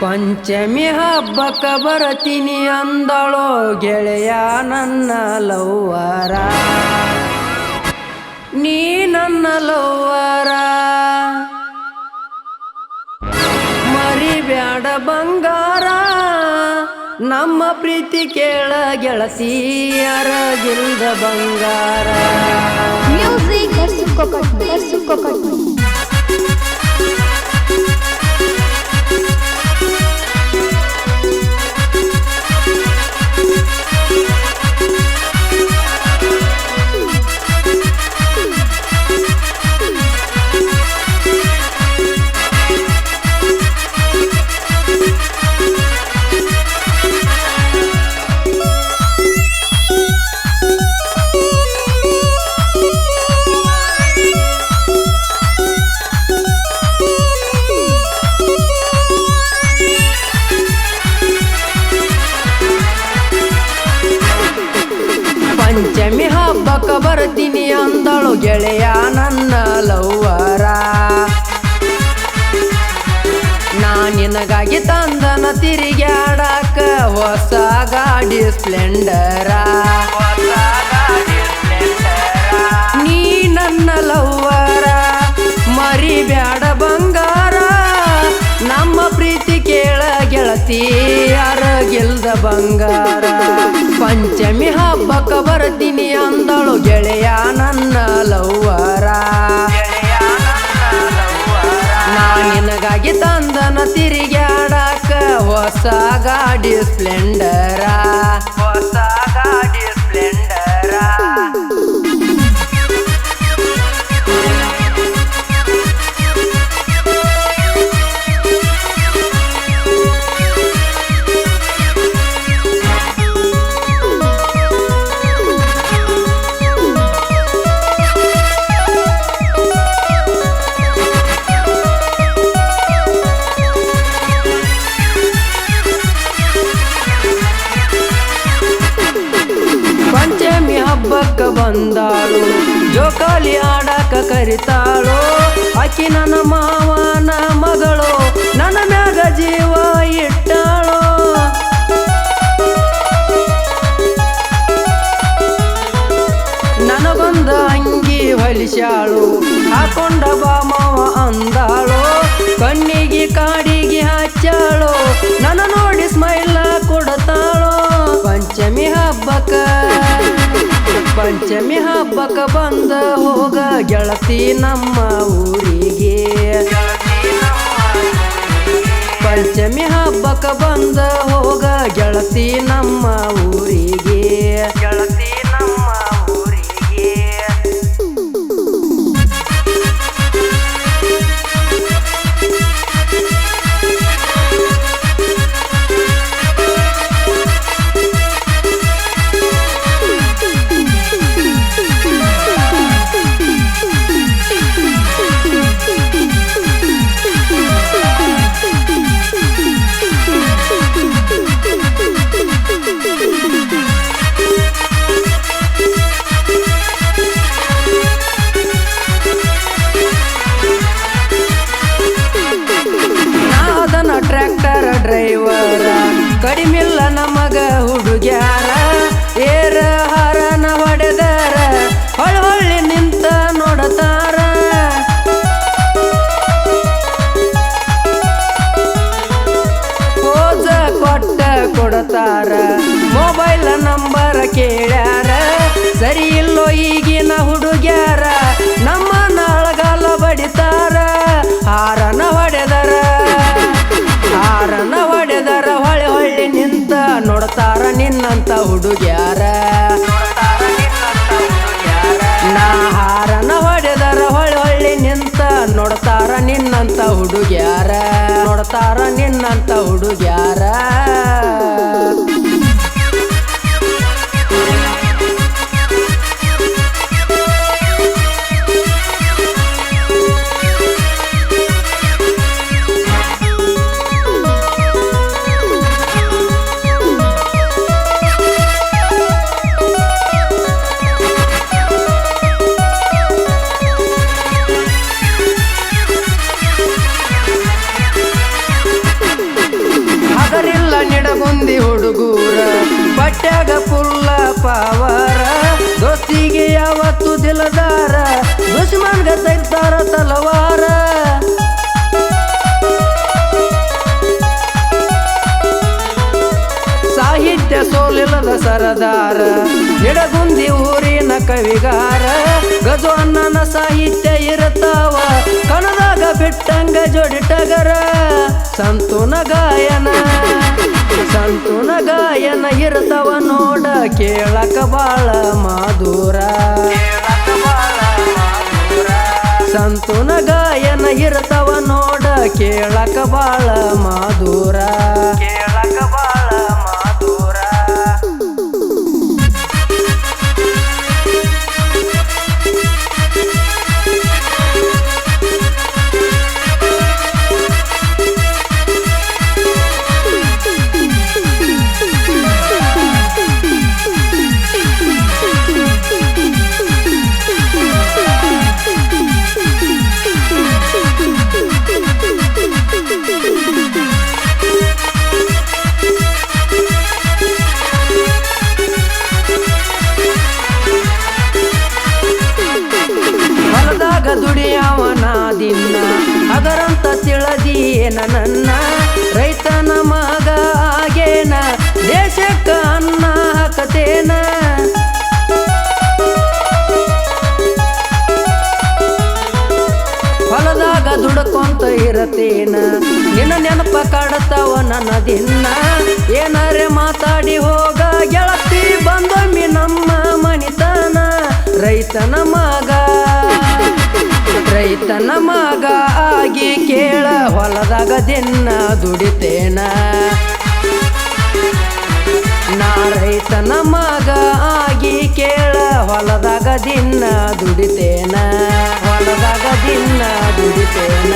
ಪಂಚಮಿ ಹಬ್ಬಕ್ಕ ಬರತೀನಿ ಅಂದಳೋ ಗೆಳೆಯ ನನ್ನ ಲವ್ವರ. ನೀ ನನ್ನ ಲವ್ವರ. ಮರಿಬ್ಯಾಡ ಬಂಗಾರ, ನಮ್ಮ ಪ್ರೀತಿ ಕೇಳ ಗೆಳತಿಯರ ಗಿಲ್ದ ಬಂಗಾರ. ಗೆಳೆಯ ನನ್ನ ಲವ್ವರ. ನಾ ನಿನಗಾಗಿ ತಂದನ ತಿರುಗಾಡಕ ಹೊಸ ಗಾಡಿ ಸ್ಪ್ಲೆಂಡರ. ನೀ ನನ್ನ ಲವ್ವರ, ಮರಿಬ್ಯಾಡ ಬಂಗಾರ. ನಮ್ಮ ಪ್ರೀತಿ ಕೇಳ ಗೆಳತಿ ಗೆಲ್ದ ಬಂಗಾರ. ತಿರುಗಾಡಕ ಹೊಸ ಗಾಡಿ ಸ್ಪ್ಲೆಂಡರ ಹೊಸ ಹಬ್ಬಕ್ಕ ಬಂದಾಳು. ಜೋಕಾಲಿ ಆಡಕ ಕರಿತಾಳು. ಆಕಿ ನನ್ನ ಮಾವನ ಮಗಳು, ನನ್ನ ಮ್ಯಾಗ ಜೀವ ಇಟ್ಟಾಳು. ನನಗೊಂದ ಅಂಗಿ ಹೊಲಿಸ್ಯಾಳು. ಹಾಕೊಂಡ ಬಾಮವ ಅಂದಾಳು. ಕಣ್ಣಿಗೆ ಕಾಡಿಗೆ ಹಚ್ಚಾಳು. ಪಂಚಮಿ ಹಬ್ಬಕ್ಕೆ ಬಂದ ಹೋಗ ಗೆಳತಿ ನಮ್ಮ ಊರಿಗೆ. ಪಂಚಮಿ ಹಬ್ಬಕ್ಕೆ ಬಂದ ಹೋಗ ಗೆಳತಿ ನಮ್ಮ ಊರಿಗೆ. ಗೆಳತಿ ಹುಡುಗ್ಯಾರ ನೋಡ್ತಾರ ನಿನ್ನಂತ ಹುಡುಗ್ಯಾರ. ಸರದಾರ, ಎಡಗುಂದಿ ಊರಿನ ಕವಿಗಾರ, ಗಜು ಅನ್ನನ ಸಾಹಿತ್ಯ ಇರುತ್ತಾವ ಕಣದಾಗ ಬಿಟ್ಟಂಗ ಜೋಡಿಟಗರ ಸಂತುನ ಗಾಯನ ಸಂತುನ ಗಾಯನ ಇರ್ತಾವ ನೋಡ, ಕೇಳಕ ಬಾಳ ಮಾಧುರ. ಸಂತುನ ಗಾಯನ ಇರ್ತಾವ ನೋಡ, ಕೇಳಕ ಬಾಳ ಮಾಧುರ. ತಿಳದಿಯೇನ ನನ್ನ ರೈತನ ಮಗ ಆಗೇನ? ದೇಶಕ್ಕ ಅನ್ನ ಹಾಕತೇನ? ಹೊಲದಾಗ ದುಡ್ಕೊಂತ ಇರತೇನ? ನಿನ್ನ ನೆನಪ ಕಾಡತಾವ ನನ್ನ ದಿನ ಏನಾರೆ ಮಾತಾಡಿ ಹೋಗ ಗೆಳತಿ ಬಂದೊಮ್ಮಿ ನಮ್ಮ ಮನಿತನ. ರೈತನ ಮಗ ರೈತನ ಮಗ ಆಗಿ ಕೇಳ ಹೊಲದಾಗ ದಿನ್ನ ದುಡಿತೇನ. ನಾ ರೈತನ ಮಗ ಆಗಿ ಕೇಳ ಹೊಲದಾಗ ದಿನ್ನ ದುಡಿತೇನ. ಹೊಲದಾಗ ದಿನ್ನ ದುಡಿತೇನ.